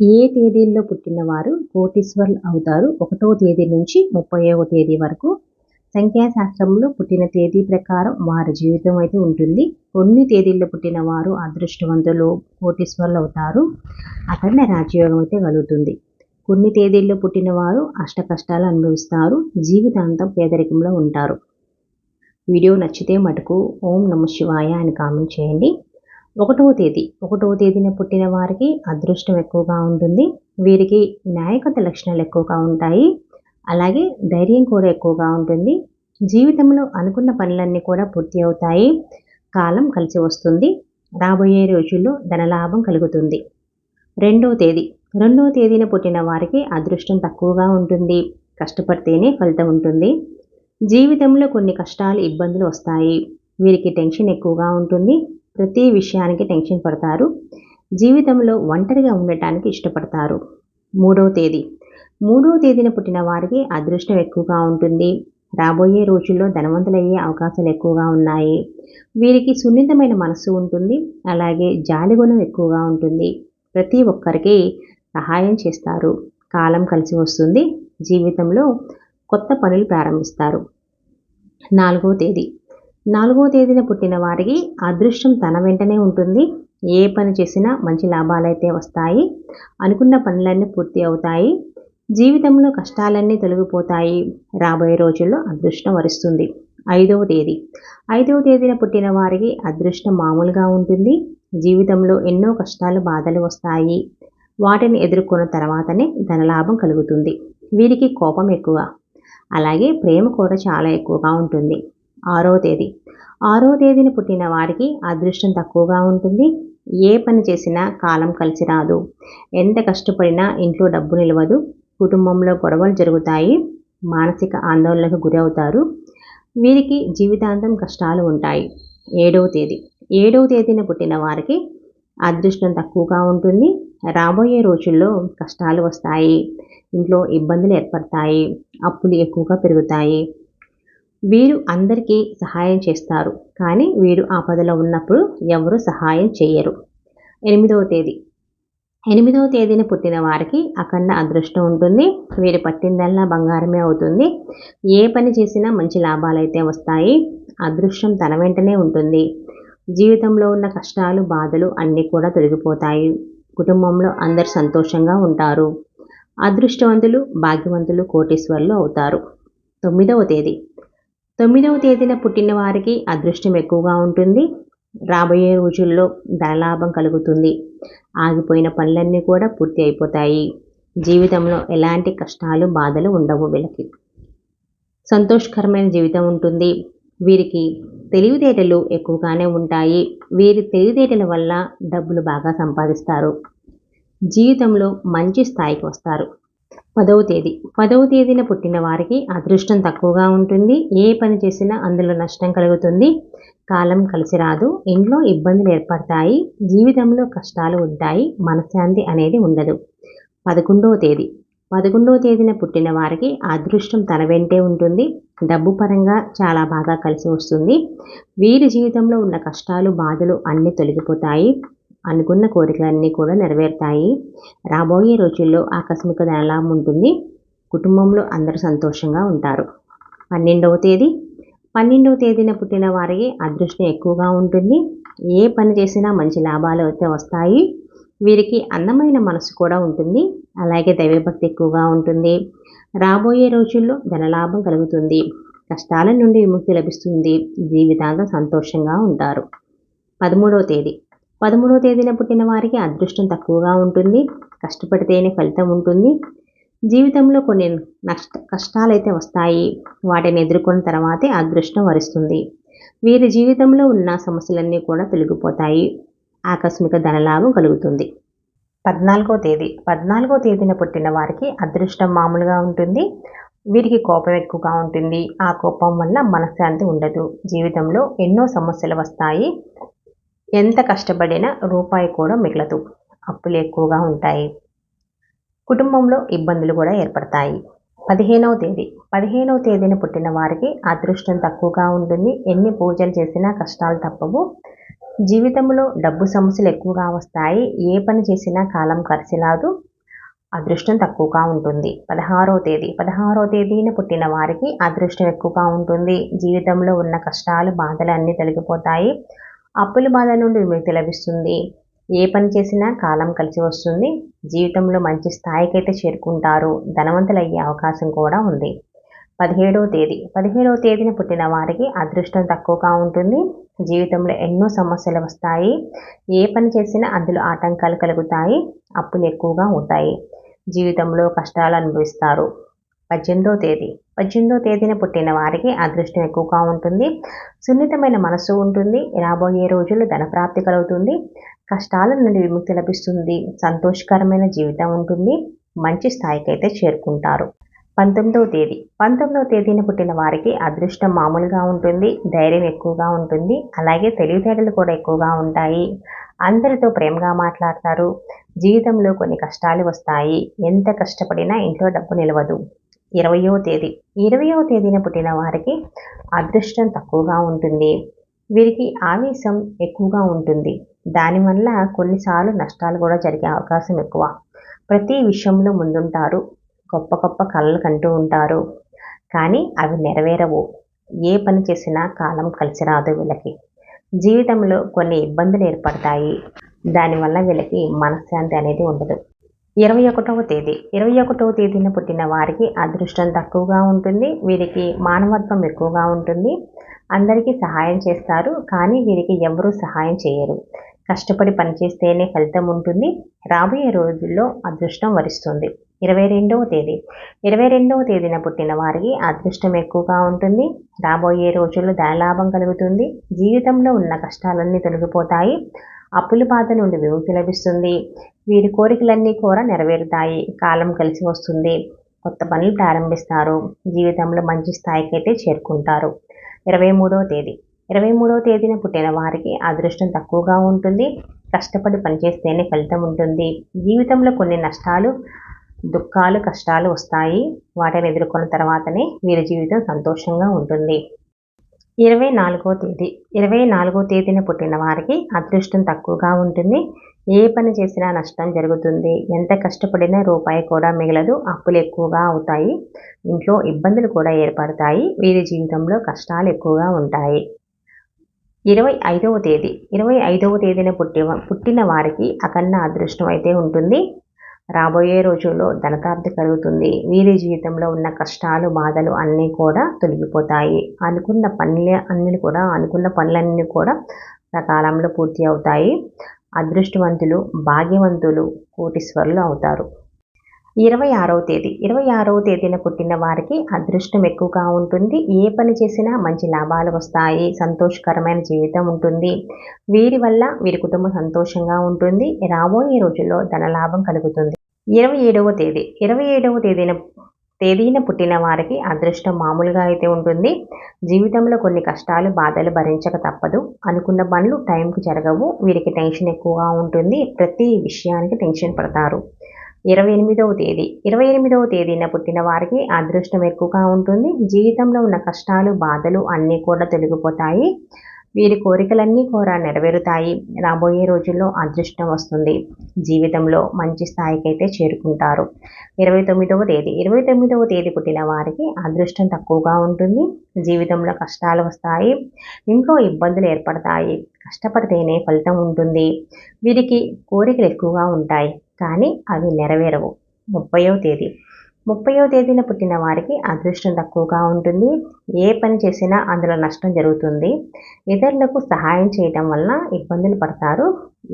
ఏ తేదీల్లో పుట్టినవారు కోటీశ్వరులు అవుతారు? ఒకటో తేదీ నుంచి ముప్పైవ తేదీ వరకు. సంఖ్యాశాస్త్రంలో పుట్టిన తేదీ ప్రకారం వారి జీవితం అయితే ఉంటుంది. కొన్ని తేదీల్లో పుట్టిన వారు అదృష్టవంతులు కోటీశ్వరులు అవుతారు. అఖండ రాజయోగం అయితే కలుగుతుంది. కొన్ని తేదీల్లో పుట్టిన వారు అష్ట కష్టాలు అనుభవిస్తారు. జీవితాంతం పేదరికంలో ఉంటారు. వీడియో నచ్చితే మటుకు ఓం నమ శివాయ అని కామెంట్ చేయండి. ఒకటవ తేదీ. ఒకటవ తేదీన పుట్టిన వారికి అదృష్టం ఎక్కువగా ఉంటుంది. వీరికి నాయకత లక్షణాలు ఎక్కువగా ఉంటాయి. అలాగే ధైర్యం కూడా ఎక్కువగా ఉంటుంది. జీవితంలో అనుకున్న పనులన్నీ కూడా పూర్తి అవుతాయి. కాలం కలిసి వస్తుంది. రాబోయే రోజుల్లో ధనలాభం కలుగుతుంది. రెండవ తేదీ. రెండవ తేదీన పుట్టిన వారికి అదృష్టం తక్కువగా ఉంటుంది. కష్టపడితేనే ఫలితం ఉంటుంది. జీవితంలో కొన్ని కష్టాలు ఇబ్బందులు వస్తాయి. వీరికి టెన్షన్ ఎక్కువగా ఉంటుంది. ప్రతి విషయానికి టెన్షన్ పడతారు. జీవితంలో ఒంటరిగా ఉండటానికి ఇష్టపడతారు. మూడవ తేదీ. మూడవ తేదీన పుట్టిన వారికి అదృష్టం ఎక్కువగా ఉంటుంది. రాబోయే రోజుల్లో ధనవంతులయ్యే అవకాశాలు ఎక్కువగా ఉన్నాయి. వీరికి సున్నితమైన మనసు ఉంటుంది. అలాగే జాలిగుణం ఎక్కువగా ఉంటుంది. ప్రతి ఒక్కరికి సహాయం చేస్తారు. కాలం కలిసి వస్తుంది. జీవితంలో కొత్త పనులు ప్రారంభిస్తారు. నాలుగవ తేదీ. నాలుగవ తేదీన పుట్టిన వారికి అదృష్టం తన వెంటనే ఉంటుంది. ఏ పని చేసినా మంచి లాభాలైతే వస్తాయి. అనుకున్న పనులన్నీ పూర్తి అవుతాయి. జీవితంలో కష్టాలన్నీ తొలగిపోతాయి. రాబోయే రోజుల్లో అదృష్టం వరిస్తుంది. ఐదవ తేదీ. ఐదవ తేదీన పుట్టిన వారికి అదృష్టం మామూలుగా ఉంటుంది. జీవితంలో ఎన్నో కష్టాలు బాధలు వస్తాయి. వాటిని ఎదుర్కొన్న తర్వాతనే ధనలాభం కలుగుతుంది. వీరికి కోపం ఎక్కువ. అలాగే ప్రేమ కూడా చాలా ఎక్కువగా ఉంటుంది. ఆరో తేదీ. ఆరో తేదీన పుట్టిన వారికి అదృష్టం తక్కువగా ఉంటుంది. ఏ పని చేసినా కాలం కలిసి రాదు. ఎంత కష్టపడినా ఇంట్లో డబ్బు నిలవదు. కుటుంబంలో గొడవలు జరుగుతాయి. మానసిక ఆందోళనకు గురవుతారు వీరికి జీవితాంతం కష్టాలు ఉంటాయి. ఏడవ తేదీ. ఏడవ తేదీన పుట్టిన వారికి అదృష్టం తక్కువగా ఉంటుంది. రాబోయే రోజుల్లో కష్టాలు వస్తాయి. ఇంట్లో ఇబ్బందులు ఏర్పడతాయి. అప్పులు ఎక్కువగా పెరుగుతాయి. వీరు అందరికీ సహాయం చేస్తారు. కానీ వీరు ఆపదలో ఉన్నప్పుడు ఎవరు సహాయం చేయరు. ఎనిమిదవ తేదీ. ఎనిమిదవ తేదీన పుట్టిన వారికి అఖండ అదృష్టం ఉంటుంది. వీరు పట్టిందల్లా బంగారమే అవుతుంది. ఏ పని చేసినా మంచి లాభాలు అయితే వస్తాయి. అదృష్టం తన వెంటనే ఉంటుంది. జీవితంలో ఉన్న కష్టాలు బాధలు అన్నీ కూడా తొలగిపోతాయి. కుటుంబంలో అందరు సంతోషంగా ఉంటారు. అదృష్టవంతులు భాగ్యవంతులు కోటీశ్వర్లు అవుతారు. తొమ్మిదవ తేదీ. తొమ్మిదవ తేదీన పుట్టిన వారికి అదృష్టం ఎక్కువగా ఉంటుంది. రాబోయే రోజుల్లో ధనలాభం కలుగుతుంది. ఆగిపోయిన పనులన్నీ కూడా పూర్తి అయిపోతాయి. జీవితంలో ఎలాంటి కష్టాలు బాధలు ఉండవు వీళ్ళకి. సంతోషకరమైన జీవితం ఉంటుంది. వీరికి తెలివితేటలు ఎక్కువగానే ఉంటాయి. వీరి తెలివితేటల వల్ల డబ్బులు బాగా సంపాదిస్తారు. జీవితంలో మంచి స్థాయికి వస్తారు. పదవ తేదీ. పదవ తేదీన పుట్టిన వారికి అదృష్టం తక్కువగా ఉంటుంది. ఏ పని చేసినా అందులో నష్టం కలుగుతుంది. కాలం కలిసి రాదు. ఇంట్లో ఇబ్బందులు ఏర్పడతాయి. జీవితంలో కష్టాలు ఉంటాయి. మనశ్శాంతి అనేది ఉండదు. పదకొండవ తేదీ. పదకొండవ తేదీన పుట్టిన వారికి అదృష్టం తన వెంటే ఉంటుంది. డబ్బు పరంగా చాలా బాగా కలిసి వస్తుంది. వీరి జీవితంలో ఉన్న కష్టాలు బాధలు అన్నీ తొలగిపోతాయి. అనుకున్న కోరికలన్నీ కూడా నెరవేరుతాయి. రాబోయే రోజుల్లో ఆకస్మిక ధనలాభం ఉంటుంది. కుటుంబంలో అందరూ సంతోషంగా ఉంటారు. పన్నెండవ తేదీ. పన్నెండవ తేదీన పుట్టిన వారికి అదృష్టం ఎక్కువగా ఉంటుంది. ఏ పని చేసినా మంచి లాభాలు అయితే వస్తాయి. వీరికి అందమైన మనసు కూడా ఉంటుంది. అలాగే దైవభక్తి ఎక్కువగా ఉంటుంది. రాబోయే రోజుల్లో ధనలాభం కలుగుతుంది. కష్టాల నుండి విముక్తి లభిస్తుంది. జీవితాంతం సంతోషంగా ఉంటారు. పదమూడవ తేదీ. పదమూడవ తేదీన పుట్టిన వారికి అదృష్టం తక్కువగా ఉంటుంది కష్టపడితేనే ఫలితం ఉంటుంది. జీవితంలో కొన్ని నష్ట కష్టాలైతే వస్తాయి వాటిని ఎదుర్కొన్న తర్వాతే అదృష్టం వరిస్తుంది. వీరి జీవితంలో ఉన్న సమస్యలన్నీ కూడా తొలగిపోతాయి ఆకస్మిక ధనలాభం కలుగుతుంది. పద్నాలుగో తేదీ పద్నాలుగో తేదీన పుట్టిన వారికి అదృష్టం మామూలుగా ఉంటుంది వీరికి కోపం ఎక్కువగా ఉంటుంది. ఆ కోపం వల్ల మనశ్శాంతి ఉండదు. జీవితంలో ఎన్నో సమస్యలు వస్తాయి ఎంత కష్టపడినా రూపాయి కూడా మిగలదు. అప్పులు ఎక్కువగా ఉంటాయి. కుటుంబంలో ఇబ్బందులు కూడా ఏర్పడతాయి. పదిహేనవ తేదీ. పదిహేనవ తేదీన పుట్టిన వారికి అదృష్టం తక్కువగా ఉంటుంది. ఎన్ని పూజలు చేసినా కష్టాలు తప్పవు. జీవితంలో డబ్బు సమస్యలు ఎక్కువగా వస్తాయి. ఏ పని చేసినా కాలం ఖర్చులాదు అదృష్టం తక్కువగా ఉంటుంది. పదహారవ తేదీ. పదహారవ తేదీన పుట్టిన వారికి అదృష్టం ఎక్కువగా ఉంటుంది. జీవితంలో ఉన్న కష్టాలు బాధలు అన్నీ తొలగిపోతాయి. అప్పుల బాధ నుండి విముక్తి లభిస్తుంది. ఏ పని చేసినా కాలం కలిసి వస్తుంది. జీవితంలో మంచి స్థాయికైతే చేరుకుంటారు. ధనవంతులు అయ్యే అవకాశం కూడా ఉంది. పదిహేడవ తేదీ. పదిహేడవ తేదీన పుట్టిన వారికి అదృష్టం తక్కువగా ఉంటుంది. జీవితంలో ఎన్నో సమస్యలు వస్తాయి. ఏ పని చేసినా అందులో ఆటంకాలు కలుగుతాయి. అప్పులు ఎక్కువగా ఉంటాయి. జీవితంలో కష్టాలు అనుభవిస్తారు. పద్దెనిమిదో తేదీ. పద్దెనిమిదో తేదీన పుట్టిన వారికి అదృష్టం ఎక్కువగా ఉంటుంది. సున్నితమైన మనసు ఉంటుంది. రాబోయే రోజుల్లో ధనప్రాప్తి కలుగుతుంది. కష్టాల నుండి విముక్తి లభిస్తుంది. సంతోషకరమైన జీవితం ఉంటుంది. మంచి స్థాయికి అయితే చేరుకుంటారు. పంతొమ్మిదవ తేదీ. పంతొమ్మిదవ తేదీన పుట్టిన వారికి అదృష్టం మామూలుగా ఉంటుంది. ధైర్యం ఎక్కువగా ఉంటుంది. అలాగే తెలివితేటలు కూడా ఎక్కువగా ఉంటాయి. అందరితో ప్రేమగా మాట్లాడతారు. జీవితంలో కొన్ని కష్టాలు వస్తాయి. ఎంత కష్టపడినా ఇంట్లో డబ్బు నిలవదు. ఇరవయో తేదీ. ఇరవయో తేదీన పుట్టిన వారికి అదృష్టం తక్కువగా ఉంటుంది. వీరికి ఆవేశం ఎక్కువగా ఉంటుంది. దానివల్ల కొన్నిసార్లు నష్టాలు కూడా జరిగే అవకాశం ఎక్కువ. ప్రతి విషయంలో ముందుంటారు. గొప్ప గొప్ప కళలు కంటూ ఉంటారు. కానీ అవి నెరవేరవు. ఏ పని చేసినా కాలం కలిసి రాదు వీళ్ళకి. జీవితంలో కొన్ని ఇబ్బందులు ఏర్పడతాయి. దానివల్ల వీళ్ళకి మనశ్శాంతి అనేది ఉండదు. ఇరవై ఒకటవ తేదీ. ఇరవై ఒకటవ తేదీన పుట్టిన వారికి అదృష్టం తక్కువగా ఉంటుంది. వీరికి మానవత్వం ఎక్కువగా ఉంటుంది. అందరికీ సహాయం చేస్తారు. కానీ వీరికి ఎవరూ సహాయం చేయరు. కష్టపడి పనిచేస్తేనే ఫలితం ఉంటుంది. రాబోయే రోజుల్లో అదృష్టం వరిస్తుంది. ఇరవై రెండవ తేదీ. ఇరవై రెండవ తేదీన పుట్టిన వారికి అదృష్టం ఎక్కువగా ఉంటుంది. రాబోయే రోజుల్లో ధనలాభం కలుగుతుంది. జీవితంలో ఉన్న కష్టాలన్నీ తొలగిపోతాయి. అప్పుల బాధ నుండి విముక్తి లభిస్తుంది. వీరి కోరికలన్నీ కూడా నెరవేరుతాయి. కాలం కలిసి వస్తుంది. కొత్త పనులు ప్రారంభిస్తారు. జీవితంలో మంచి స్థాయికి అయితే చేరుకుంటారు. ఇరవై మూడవ తేదీ. ఇరవై మూడవ తేదీన పుట్టిన వారికి అదృష్టం తక్కువగా ఉంటుంది. కష్టపడి పనిచేస్తేనే ఫలితం ఉంటుంది. జీవితంలో కొన్ని నష్టాలు దుఃఖాలు కష్టాలు వస్తాయి. వాటిని ఎదుర్కొన్న తర్వాతనే వీరి జీవితం సంతోషంగా ఉంటుంది. ఇరవై నాలుగో తేదీ. ఇరవై నాలుగో తేదీన పుట్టిన వారికి అదృష్టం తక్కువగా ఉంటుంది. ఏ పని చేసినా నష్టం జరుగుతుంది. ఎంత కష్టపడినా రూపాయి కూడా మిగలదు. అప్పులు ఎక్కువగా అవుతాయి. ఇంట్లో ఇబ్బందులు కూడా ఏర్పడతాయి. వీరి జీవితంలో కష్టాలు ఎక్కువగా ఉంటాయి. ఇరవై ఐదవ తేదీ. ఇరవై ఐదవ తేదీన పుట్టి పుట్టిన వారికి అఖండ అదృష్టం అయితే ఉంటుంది. రాబోయే రోజుల్లో ధనప్రాప్తి కలుగుతుంది. వీరి జీవితంలో ఉన్న కష్టాలు బాధలు అన్నీ కూడా తొలగిపోతాయి. అనుకున్న పనులు అన్నీ కూడా అనుకున్న పనులన్నీ కూడా సకాలంలో పూర్తి అవుతాయి. అదృష్టవంతులు భాగ్యవంతులు కోటీశ్వరులు అవుతారు. ఇరవై ఆరవ తేదీ. ఇరవై ఆరవ తేదీన పుట్టిన వారికి అదృష్టం ఎక్కువగా ఉంటుంది. ఏ పని చేసినా మంచి లాభాలు వస్తాయి. సంతోషకరమైన జీవితం ఉంటుంది. వీరి వల్ల వీరి కుటుంబం సంతోషంగా ఉంటుంది. రాబోయే రోజుల్లో ధనలాభం కలుగుతుంది. ఇరవై ఏడవ తేదీ. ఇరవై ఏడవ తేదీన తేదీన పుట్టిన వారికి అదృష్టం మామూలుగా అయితే ఉంటుంది. జీవితంలో కొన్ని కష్టాలు బాధలు భరించక తప్పదు. అనుకున్న పనులు టైంకి జరగవు. వీరికి టెన్షన్ ఎక్కువగా ఉంటుంది. ప్రతి విషయానికి టెన్షన్ పడతారు. ఇరవై ఎనిమిదవ తేదీ. ఇరవై ఎనిమిదవ తేదీన పుట్టిన వారికి అదృష్టం ఎక్కువగా ఉంటుంది. జీవితంలో ఉన్న కష్టాలు బాధలు అన్నీ కూడా తొలగిపోతాయి. వీరి కోరికలన్నీ కూడా నెరవేరుతాయి. రాబోయే రోజుల్లో అదృష్టం వస్తుంది. జీవితంలో మంచి స్థాయికి అయితే చేరుకుంటారు. ఇరవై తొమ్మిదవ తేదీ. ఇరవై తొమ్మిదవ తేదీ పుట్టిన వారికి అదృష్టం తక్కువగా ఉంటుంది. జీవితంలో కష్టాలు వస్తాయి. ఇంట్లో ఇబ్బందులు ఏర్పడతాయి. కష్టపడితేనే ఫలితం ఉంటుంది. వీరికి కోరికలు ఎక్కువగా ఉంటాయి. కానీ అవి నెరవేరవు. ముప్పయో తేదీ. ముప్పయో తేదీన పుట్టిన వారికి అదృష్టం తక్కువగా ఉంటుంది. ఏ పని చేసినా అందులో నష్టం జరుగుతుంది. ఇతరులకు సహాయం చేయటం వలన ఇబ్బందులు పడతారు.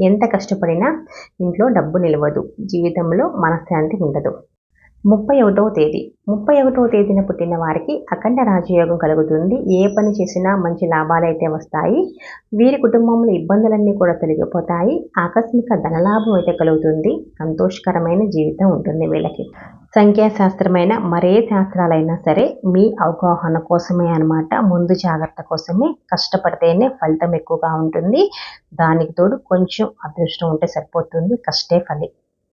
ఎంత కష్టపడినా ఇంట్లో డబ్బు నిలవదు. జీవితంలో మనశ్శాంతి ఉండదు. ముప్పై ఒకటవ తేదీ. ముప్పై ఒకటవ తేదీన పుట్టిన వారికి అఖండ రాజయోగం కలుగుతుంది. ఏ పని చేసినా మంచి లాభాలు అయితే వస్తాయి. వీరి కుటుంబంలో ఇబ్బందులన్నీ కూడా తొలగిపోతాయి. ఆకస్మిక ధనలాభం అయితే కలుగుతుంది. సంతోషకరమైన జీవితం ఉంటుంది వీళ్ళకి. సంఖ్యాశాస్త్రమైన మరే శాస్త్రాలైనా సరే మీ అవగాహన కోసమే అనమాట ముందు జాగ్రత్త కోసమే. కష్టపడితేనే ఫలితం ఎక్కువగా ఉంటుంది. దానికి తోడు కొంచెం అదృష్టం ఉంటే సరిపోతుంది. కష్టే ఫలి.